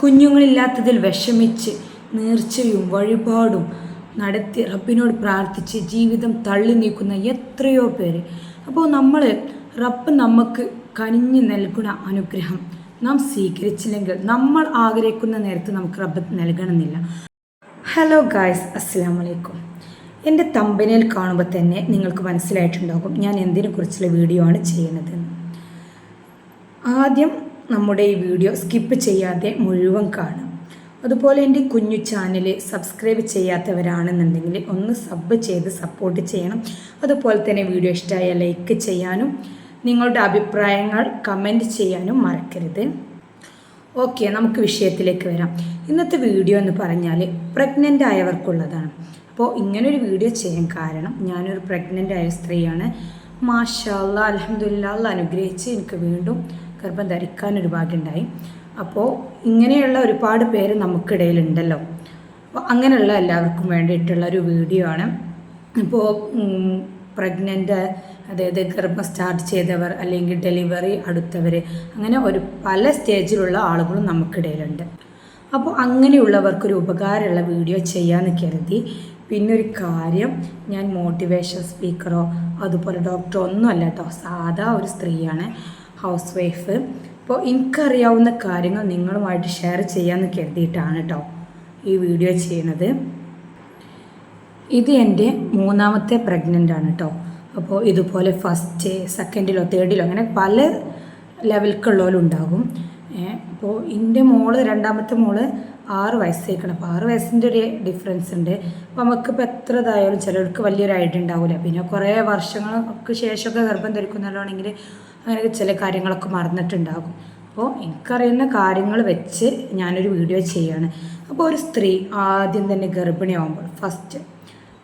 കുഞ്ഞുങ്ങളില്ലാത്തതിൽ വിഷമിച്ച് നേർച്ചയും വഴിപാടും നടത്തി റബ്ബിനോട് പ്രാർത്ഥിച്ച് ജീവിതം തള്ളി നീക്കുന്ന എത്രയോ പേര്. അപ്പോൾ നമ്മൾ റബ്ബ് നമുക്ക് കനിഞ്ഞു നൽകുന്ന അനുഗ്രഹം നാം സ്വീകരിച്ചില്ലെങ്കിൽ നമ്മൾ ആഗ്രഹിക്കുന്ന നേരത്ത് നമുക്ക് റബ്ബ് നൽകണമെന്നില്ല. ഹലോ ഗായ്സ് അസ്സാം വലൈക്കും എന്റെ തമ്പനയിൽ കാണുമ്പോൾ തന്നെ നിങ്ങൾക്ക് മനസ്സിലായിട്ടുണ്ടാകും ഞാൻ എന്തിനെക്കുറിച്ചുള്ള വീഡിയോ ആണ് ചെയ്യുന്നത്. ആദ്യം നമ്മുടെ ഈ വീഡിയോ സ്കിപ്പ് ചെയ്യാതെ മുഴുവൻ കാണും. അതുപോലെ എന്റെ കുഞ്ഞു ചാനൽ സബ്സ്ക്രൈബ് ചെയ്യാത്തവരാണെന്നുണ്ടെങ്കിൽ ഒന്ന് സബ് ചെയ്ത് സപ്പോർട്ട് ചെയ്യണം. അതുപോലെ തന്നെ വീഡിയോ ഇഷ്ടമായ ലൈക്ക് ചെയ്യാനും നിങ്ങളുടെ അഭിപ്രായങ്ങൾ കമന്റ് ചെയ്യാനും മറക്കരുത്. ഓക്കെ നമുക്ക് വിഷയത്തിലേക്ക് വരാം. ഇന്നത്തെ വീഡിയോ എന്ന് പറഞ്ഞാൽ പ്രഗ്നന്റ് ആയവർക്കുള്ളതാണ്. അപ്പോൾ ഇങ്ങനൊരു വീഡിയോ ചെയ്യാൻ കാരണം ഞാനൊരു പ്രഗ്നന്റ് ആയ സ്ത്രീയാണ്. മാഷാ അല്ലാ അലഹമുല്ല അനുഗ്രഹിച്ച് എനിക്ക് വീണ്ടും ഗർഭം ധരിക്കാൻ ഒരു ഭാഗ്യമുണ്ടായി. അപ്പോൾ ഇങ്ങനെയുള്ള ഒരുപാട് പേര് നമുക്കിടയിലുണ്ടല്ലോ. അപ്പോൾ അങ്ങനെയുള്ള എല്ലാവർക്കും വേണ്ടിയിട്ടുള്ള ഒരു വീഡിയോ ആണ്. ഇപ്പോൾ പ്രഗ്നന്റ് അതായത് ഗർഭം സ്റ്റാർട്ട് ചെയ്തവർ അല്ലെങ്കിൽ ഡെലിവറി അടുത്തവർ അങ്ങനെ ഒരു പല സ്റ്റേജിലുള്ള ആളുകളും നമുക്കിടയിലുണ്ട്. അപ്പോൾ അങ്ങനെയുള്ളവർക്കൊരു ഉപകാരമുള്ള വീഡിയോ ചെയ്യാമെന്ന് കരുതി. പിന്നെ ഒരു കാര്യം ഞാൻ മോട്ടിവേഷൻ സ്പീക്കറോ അതുപോലെ ഡോക്ടറോ ഒന്നും അല്ല കേട്ടോ സാധാ ഒരു സ്ത്രീയാണ്. ഹൗസ് വൈഫ് അപ്പോൾ എനിക്കറിയാവുന്ന കാര്യങ്ങൾ നിങ്ങളുമായിട്ട് ഷെയർ ചെയ്യാമെന്ന് കരുതിയിട്ടാണ് കേട്ടോ ഈ വീഡിയോ ചെയ്യുന്നത് ഇത് എന്റെ മൂന്നാമത്തെ പ്രഗ്നന്റ് ആണ് കേട്ടോ അപ്പോൾ ഇതുപോലെ ഫസ്റ്റ് സെക്കൻഡിലോ തേർഡിലോ അങ്ങനെ പല ലെവൽക്കുള്ളവരും ഉണ്ടാകും. അപ്പോൾ എന്റെ മോൾ രണ്ടാമത്തെ മോൾ ആറ് വയസ്സേക്കണം. അപ്പോൾ ആറ് വയസ്സിന്റെ ഒരു ഡിഫറൻസ് ഉണ്ട്. അപ്പോൾ നമുക്കിപ്പോൾ എത്ര ഇതായാലും ചിലർക്ക് വലിയൊരു ഐഡിയ ഉണ്ടാവില്ല പിന്നെ കുറേ വർഷങ്ങൾക്ക് ശേഷമൊക്കെ ഗർഭം ധരിക്കുന്നവരാണെങ്കിൽ അങ്ങനെയൊക്കെ ചില കാര്യങ്ങളൊക്കെ മറന്നിട്ടുണ്ടാകും. അപ്പോൾ എനിക്കറിയുന്ന കാര്യങ്ങൾ വെച്ച് ഞാനൊരു വീഡിയോ ചെയ്യാണ്. അപ്പോൾ ഒരു സ്ത്രീ ആദ്യം തന്നെ ഗർഭിണിയാവുമ്പോൾ ഫസ്റ്റ്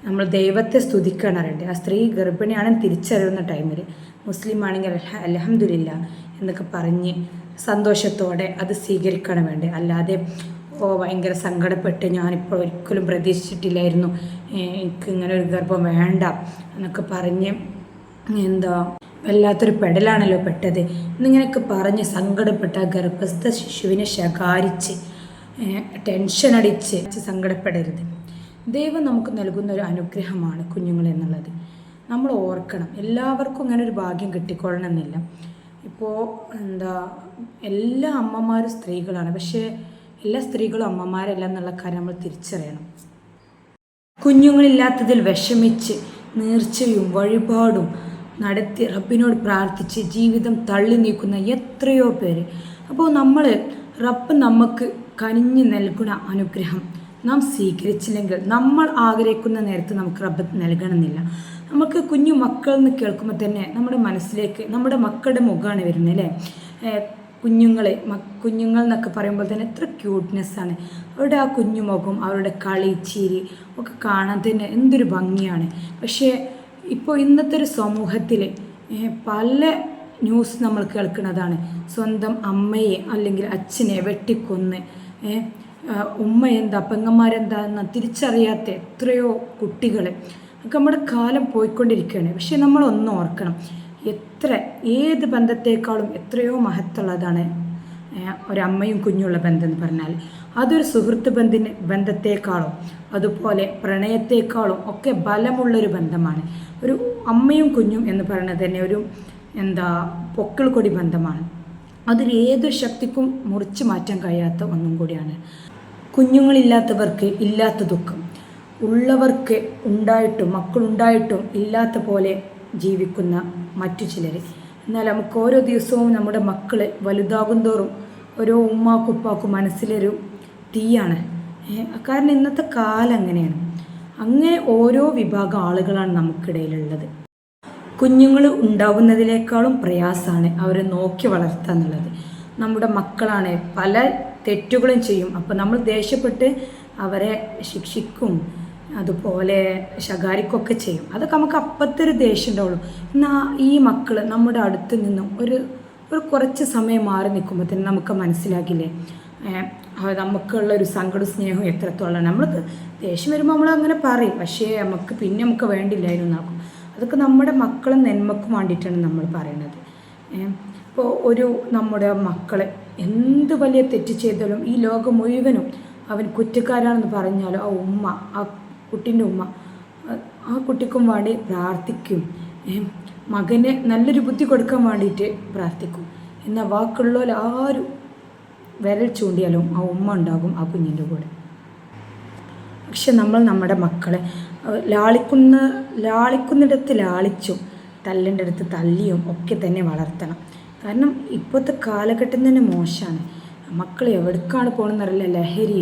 നമ്മൾ ദൈവത്തെ സ്തുതിക്കണം അറിയണ്ടേ. ആ സ്ത്രീ ഗർഭിണിയാണെന്ന് തിരിച്ചറിയുന്ന ടൈമിൽ മുസ്ലിം ആണെങ്കിൽ അലഹമില്ല എന്നൊക്കെ പറഞ്ഞ് സന്തോഷത്തോടെ അത് സ്വീകരിക്കണം വേണ്ടേ. അല്ലാതെ ഓ ഭയങ്കര സങ്കടപ്പെട്ട് ഞാനിപ്പോൾ ഒരിക്കലും പ്രതീക്ഷിച്ചിട്ടില്ലായിരുന്നു. എനിക്ക് ഇങ്ങനെ ഒരു ഗർഭം വേണ്ട എന്നൊക്കെ പറഞ്ഞ് എന്താ വല്ലാത്തൊരു പെടലാണല്ലോ പെട്ടത്. എന്നിങ്ങനെയൊക്കെ പറഞ്ഞ് സങ്കടപ്പെട്ട ഗർഭസ്ഥ ശിശുവിനെ ശകാരിച്ച് ടെൻഷൻ അടിച്ച് സങ്കടപ്പെടരുത്. ദൈവം നമുക്ക് നൽകുന്ന ഒരു അനുഗ്രഹമാണ് കുഞ്ഞുങ്ങൾ എന്നുള്ളത്. നമ്മൾ ഓർക്കണം എല്ലാവർക്കും അങ്ങനെ ഒരു ഭാഗ്യം കിട്ടിക്കൊള്ളണമെന്നില്ല. ഇപ്പോൾ എന്താ എല്ലാ അമ്മമാരും സ്ത്രീകളാണ്. പക്ഷേ എല്ലാ സ്ത്രീകളും അമ്മമാരല്ല എന്നുള്ള കാര്യം നമ്മൾ തിരിച്ചറിയണം. കുഞ്ഞുങ്ങളില്ലാത്തതിൽ വിഷമിച്ച് നീർച്ചയും വഴിപാടും നടത്തി റബ്ബിനോട് പ്രാർത്ഥിച്ച് ജീവിതം തള്ളി നീക്കുന്ന എത്രയോ പേര്. അപ്പോൾ നമ്മൾ റബ്ബ് നമുക്ക് കനിഞ്ഞു നൽകുന്ന അനുഗ്രഹം നാം സ്വീകരിച്ചില്ലെങ്കിൽ നമ്മൾ ആഗ്രഹിക്കുന്ന നേരത്ത് നമുക്ക് റബ്ബ് നൽകണമെന്നില്ല. നമുക്ക് കുഞ്ഞു മക്കൾ എന്ന് കേൾക്കുമ്പോൾ തന്നെ നമ്മുടെ മനസ്സിലേക്ക് നമ്മുടെ മക്കളുടെ മുഖമാണ് വരുന്നത് അല്ലേ? കുഞ്ഞുങ്ങളെ കുഞ്ഞുങ്ങൾ എന്നൊക്കെ പറയുമ്പോൾ തന്നെ എത്ര ക്യൂട്ട്നെസ്സാണ് അവരുടെ ആ കുഞ്ഞുമുഖം അവരുടെ കളി ചിരി ഒക്കെ കാണാൻ തന്നെ എന്തൊരു ഭംഗിയാണ്. പക്ഷേ ഇപ്പോൾ ഇന്നത്തെ ഒരു സമൂഹത്തിൽ പല ന്യൂസ് നമ്മൾ കേൾക്കുന്നതാണ്. സ്വന്തം അമ്മയെ അല്ലെങ്കിൽ അച്ഛനെ വെട്ടിക്കൊന്ന് ഉമ്മ എന്താ പെങ്ങന്മാരെന്താ തിരിച്ചറിയാത്ത എത്രയോ കുട്ടികൾ നമ്മുടെ കാലം പോയിക്കൊണ്ടിരിക്കുകയാണ്. പക്ഷെ നമ്മൾ ഒന്ന് ഓർക്കണം എത്ര ഏത് ബന്ധത്തെക്കാളും എത്രയോ മഹത്തുള്ളതാണ് ഒരമ്മയും കുഞ്ഞുള്ള ബന്ധം എന്ന് പറഞ്ഞാൽ അതൊരു സുഹൃത്ത് ബന്ധിന് ബന്ധത്തെക്കാളും അതുപോലെ പ്രണയത്തെക്കാളും ഒക്കെ ബലമുള്ളൊരു ബന്ധമാണ്. ഒരു അമ്മയും കുഞ്ഞും എന്ന് പറയുന്നത് തന്നെ ഒരു എന്താ പൊക്കിൾ കൊടി ബന്ധമാണ്. അതൊരു ഏതൊരു ശക്തിക്കും മുറിച്ചു മാറ്റാൻ കഴിയാത്ത ഒന്നും കൂടിയാണ്. കുഞ്ഞുങ്ങളില്ലാത്തവർക്ക് ഇല്ലാത്ത ദുഃഖം. ഉള്ളവർക്ക് ഉണ്ടായിട്ടും മക്കളുണ്ടായിട്ടും ഇല്ലാത്ത പോലെ ജീവിക്കുന്ന മറ്റു ചിലർ എന്നാൽ നമുക്ക് ഓരോ ദിവസവും നമ്മുടെ മക്കൾ വലുതാകും തോറും ഓരോ ഉമ്മാക്കുപ്പാക്കും മനസ്സിലൊരു തീയാണ്. കാരണം ഇന്നത്തെ കാലം അങ്ങനെയാണ്. അങ്ങനെ ഓരോ വിഭാഗം ആളുകളാണ് നമുക്കിടയിലുള്ളത്. കുഞ്ഞുങ്ങൾ ഉണ്ടാകുന്നതിനേക്കാളും പ്രയാസമാണ് അവരെ നോക്കി വളർത്തുക എന്നുള്ളത്. നമ്മുടെ മക്കളാണ് പല തെറ്റുകളും ചെയ്യും. അപ്പോൾ നമ്മൾ ദേഷ്യപ്പെട്ട് അവരെ ശിക്ഷിക്കും അതുപോലെ ശകാരിക്കൊക്കെ ചെയ്യും. അതൊക്കെ നമുക്ക് അപ്പത്തൊരു ദേഷ്യം ഉണ്ടാവുള്ളൂ. എന്നാൽ ഈ മക്കൾ നമ്മുടെ അടുത്ത് നിന്നും ഒരു ഒരു കുറച്ച് സമയം മാറി നിൽക്കുമ്പോൾ തന്നെ നമുക്ക് മനസ്സിലാക്കില്ലേ നമുക്കുള്ള ഒരു സങ്കട സ്നേഹം എത്രത്തോളം നമ്മൾക്ക് ദേഷ്യം വരുമ്പോൾ നമ്മൾ അങ്ങനെ പറയും. പക്ഷേ നമുക്ക് പിന്നെ നമുക്ക് വേണ്ടില്ലായിരുന്നു എന്നാക്കും. അതൊക്കെ നമ്മുടെ മക്കളും നന്മക്കും വേണ്ടിയിട്ടാണ് നമ്മൾ പറയുന്നത് ഇപ്പോൾ ഒരു നമ്മുടെ മക്കളെ എന്ത് വലിയ തെറ്റ് ചെയ്താലും ഈ ലോകം മുഴുവനും അവൻ കുറ്റക്കാരാണെന്ന് പറഞ്ഞാലും ആ ഉമ്മ ആ കുട്ടീന്റെ ഉമ്മ ആ കുട്ടിക്കും വേണ്ടി പ്രാർത്ഥിക്കും. മകനെ നല്ലൊരു ബുദ്ധി കൊടുക്കാൻ വേണ്ടിയിട്ട് പ്രാർത്ഥിക്കും. എന്നാൽ വാക്കുള്ളവർ ആരും വിരൽ ചൂണ്ടിയാലും ആ ഉമ്മ ഉണ്ടാകും ആ കുഞ്ഞിന്റെ കൂടെ. പക്ഷെ നമ്മൾ നമ്മുടെ മക്കളെ ലാളിക്കുന്ന ലാളിക്കുന്നിടത്ത് ലാളിച്ചും തല്ലിന്റെ അടുത്ത് തല്ലിയും ഒക്കെ തന്നെ വളർത്തണം. കാരണം ഇപ്പോഴത്തെ കാലഘട്ടം തന്നെ മോശമാണ്. മക്കൾ എവിടേക്കാണ് പോകണമെന്നറിയില്ല ലഹരി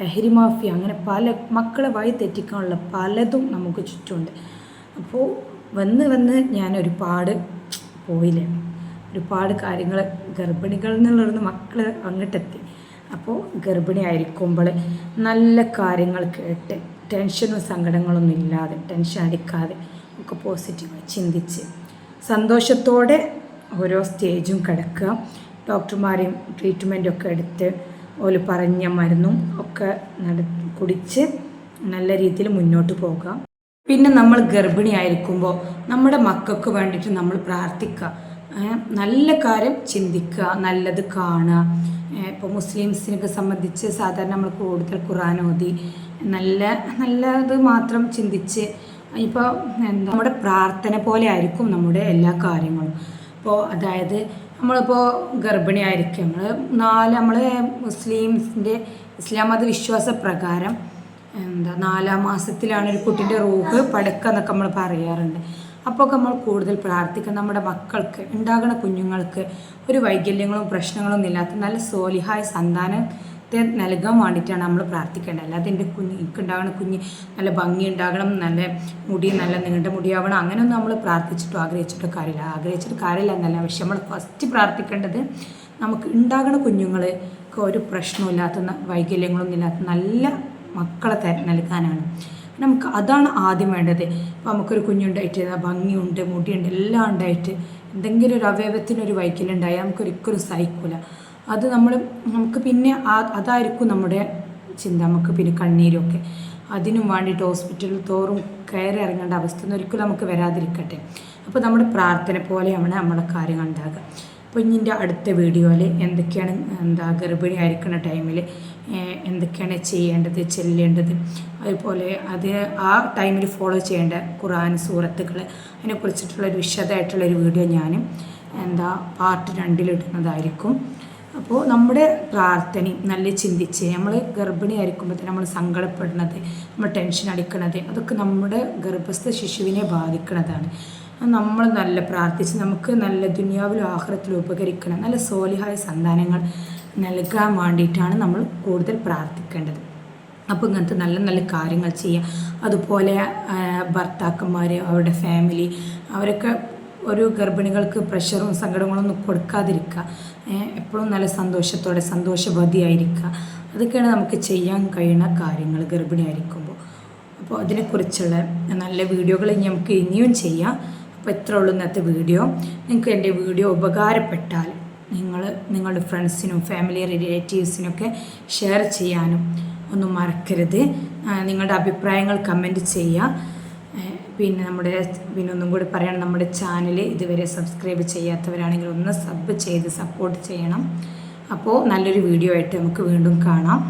ലഹരി മാഫിയ അങ്ങനെ പല മക്കളെ വഴി തെറ്റിക്കാനുള്ള പലതും നമുക്ക് ചുറ്റുമുണ്ട്. അപ്പോൾ വന്ന് വന്ന് ഞാൻ ഒരുപാട് പോയില്ലേ? ഒരുപാട് കാര്യങ്ങൾ ഗർഭിണികൾ എന്നുള്ളൊരു മക്കൾ അങ്ങോട്ടെത്തി. അപ്പോൾ ഗർഭിണി ആയിരിക്കുമ്പോൾ നല്ല കാര്യങ്ങൾ കേട്ട് ടെൻഷനും സങ്കടങ്ങളൊന്നും ഇല്ലാതെ ടെൻഷൻ അടിക്കാതെ ഒക്കെ പോസിറ്റീവായി ചിന്തിച്ച് സന്തോഷത്തോടെ ഓരോ സ്റ്റേജും കിടക്കുക. ഡോക്ടർമാരെയും ട്രീറ്റ്മെന്റും ഒക്കെ എടുത്ത് ഓൽ പറഞ്ഞ മരുന്നും ഒക്കെ നട കുടിച്ച് നല്ല രീതിയിൽ മുന്നോട്ട് പോകാം പിന്നെ നമ്മൾ ഗർഭിണിയായിരിക്കുമ്പോൾ നമ്മുടെ മക്കൾക്ക് വേണ്ടിയിട്ട് നമ്മൾ പ്രാർത്ഥിക്കുക. നല്ല കാര്യം ചിന്തിക്കുക നല്ലത് കാണുക. ഇപ്പോൾ മുസ്ലിംസിനൊക്കെ സംബന്ധിച്ച് സാധാരണ നമ്മൾ കൂടുതൽ ഖുറാൻ ഓതി നല്ല നല്ലത് മാത്രം ചിന്തിച്ച് ഇപ്പോൾ എന്താ നമ്മുടെ പ്രാർത്ഥന പോലെ ആയിരിക്കും നമ്മുടെ എല്ലാ കാര്യങ്ങളും. അപ്പോൾ അതായത് നമ്മളിപ്പോൾ ഗർഭിണിയായിരിക്കും നമ്മൾ നാല് നമ്മൾ മുസ്ലിംസിന്റെ ഇസ്ലാം മത വിശ്വാസ പ്രകാരം എന്താ നാലാം മാസത്തിലാണ് ഒരു കുട്ടിന്റെ റൂഹ് പടക്കം എന്നൊക്കെ നമ്മൾ പറയാറുണ്ട്. അപ്പോൾ നമ്മൾ കൂടുതൽ പ്രാർത്ഥിക്കാം നമ്മുടെ മക്കൾക്ക് ഉണ്ടാകുന്ന കുഞ്ഞുങ്ങൾക്ക് ഒരു വൈകല്യങ്ങളും പ്രശ്നങ്ങളൊന്നും ഇല്ലാത്ത നല്ല സോലിഹായ സന്താനത്തെ നൽകാൻ വേണ്ടിയിട്ടാണ് നമ്മൾ പ്രാർത്ഥിക്കേണ്ടത്. അല്ലാതെ എന്റെ കുഞ്ഞ് എനിക്കുണ്ടാകുന്ന കുഞ്ഞ് നല്ല ഭംഗി ഉണ്ടാകണം നല്ല മുടി നല്ല നീണ്ട മുടിയാവണം അങ്ങനെയൊന്നും നമ്മൾ പ്രാർത്ഥിച്ചിട്ടോ ആഗ്രഹിച്ചിട്ടോ കാര്യമില്ല. ആഗ്രഹിച്ചിട്ട് കാര്യമില്ല എന്നല്ല. പക്ഷെ നമ്മൾ ഫസ്റ്റ് പ്രാർത്ഥിക്കേണ്ടത് നമുക്ക് ഉണ്ടാകുന്ന കുഞ്ഞുങ്ങൾക്ക് ഒരു പ്രശ്നമില്ലാത്ത വൈകല്യങ്ങളൊന്നും ഇല്ലാത്ത നല്ല മക്കളെ നൽകാനാണ്. നമുക്ക് അതാണ് ആദ്യം വേണ്ടത്. ഇപ്പോൾ നമുക്കൊരു കുഞ്ഞുണ്ടായിട്ട് ഭംഗിയുണ്ട് മുടിയുണ്ട് എല്ലാം ഉണ്ടായിട്ട് എന്തെങ്കിലും ഒരു അവയവത്തിനൊരു വൈക്കലുണ്ടായാൽ നമുക്കൊരിക്കലും സഹിക്കില്ല അത് നമ്മൾ നമുക്ക് പിന്നെ അതായിരിക്കും നമ്മുടെ ചിന്ത നമുക്ക് പിന്നെ കണ്ണീരൊക്കെ. അതിനും വേണ്ടിയിട്ട് ഹോസ്പിറ്റലിൽ തോറും കയറി ഇറങ്ങേണ്ട അവസ്ഥ ഒന്നും ഒരിക്കലും നമുക്ക് വരാതിരിക്കട്ടെ. അപ്പോൾ നമ്മുടെ പ്രാർത്ഥന പോലെയാണ് നമ്മുടെ കാര്യങ്ങൾ ഉണ്ടാകുക. അപ്പോൾ ഇനി അടുത്ത വീഡിയോയിൽ എന്തൊക്കെയാണ് എന്താ ഗർഭിണി ആയിരിക്കുന്ന ടൈമിൽ എന്തൊക്കെയാണ് ചെയ്യേണ്ടത് ചെല്ലേണ്ടത്. അതുപോലെ അത് ആ ടൈമിൽ ഫോളോ ചെയ്യേണ്ട ഖുറാൻ സൂറത്തുകൾ അതിനെക്കുറിച്ചിട്ടുള്ള ഒരു വിശദമായിട്ടുള്ള ഒരു വീഡിയോ ഞാൻ എന്താ പാർട്ട് രണ്ടിലിടുന്നതായിരിക്കും അപ്പോൾ നമ്മുടെ പ്രാർത്ഥനയും നല്ല ചിന്തിച്ച് നമ്മൾ ഗർഭിണി ആയിരിക്കുമ്പോൾ തന്നെ നമ്മൾ സങ്കടപ്പെടുന്നത് നമ്മൾ ടെൻഷൻ അടിക്കണത് അതൊക്കെ നമ്മുടെ ഗർഭസ്ഥ ശിശുവിനെ ബാധിക്കുന്നതാണ് നമ്മൾ നല്ല പ്രാർത്ഥിച്ച് നമുക്ക് നല്ല ദുനിയാവിലും ആഹ്റത്തിലും ഉപകരിക്കണം. നല്ല സോലിഹായ സന്താനങ്ങൾ നൽകാൻ വേണ്ടിയിട്ടാണ് നമ്മൾ കൂടുതൽ പ്രാർത്ഥിക്കേണ്ടത്. അപ്പോൾ ഇങ്ങനത്തെ നല്ല നല്ല കാര്യങ്ങൾ ചെയ്യുക അതുപോലെ ഭർത്താക്കന്മാർ അവരുടെ ഫാമിലി അവരൊക്കെ ഒരു ഗർഭിണികൾക്ക് പ്രഷറും സങ്കടങ്ങളൊന്നും കൊടുക്കാതിരിക്കുക. എപ്പോഴും നല്ല സന്തോഷത്തോടെ സന്തോഷവതിയായിരിക്കുക. അതൊക്കെയാണ് നമുക്ക് ചെയ്യാൻ കഴിയുന്ന കാര്യങ്ങൾ ഗർഭിണിയായിരിക്കുമ്പോൾ. അപ്പോൾ അതിനെക്കുറിച്ചുള്ള നല്ല വീഡിയോകൾ നമുക്ക് ഇനിയും ചെയ്യാം. അപ്പോൾ ഇത്ര ഉള്ളൂ ഇന്നത്തെ വീഡിയോ. നിങ്ങൾക്ക് എന്റെ വീഡിയോ ഉപകാരപ്പെട്ടാൽ നിങ്ങൾ നിങ്ങളുടെ ഫ്രണ്ട്സിനും ഫാമിലി റിലേറ്റീവ്സിനൊക്കെ ഷെയർ ചെയ്യാനും ഒന്നും മറക്കരുത്. നിങ്ങളുടെ അഭിപ്രായങ്ങൾ കമന്റ് ചെയ്യുക. പിന്നെ നമ്മുടെ പിന്നെ ഒന്നും കൂടി പറയണം നമ്മുടെ ചാനൽ ഇതുവരെ സബ്സ്ക്രൈബ് ചെയ്യാത്തവരാണെങ്കിൽ ഒന്ന് സബ് ചെയ്ത് സപ്പോർട്ട് ചെയ്യണം. അപ്പോൾ നല്ലൊരു വീഡിയോ ആയിട്ട് നമുക്ക് വീണ്ടും കാണാം.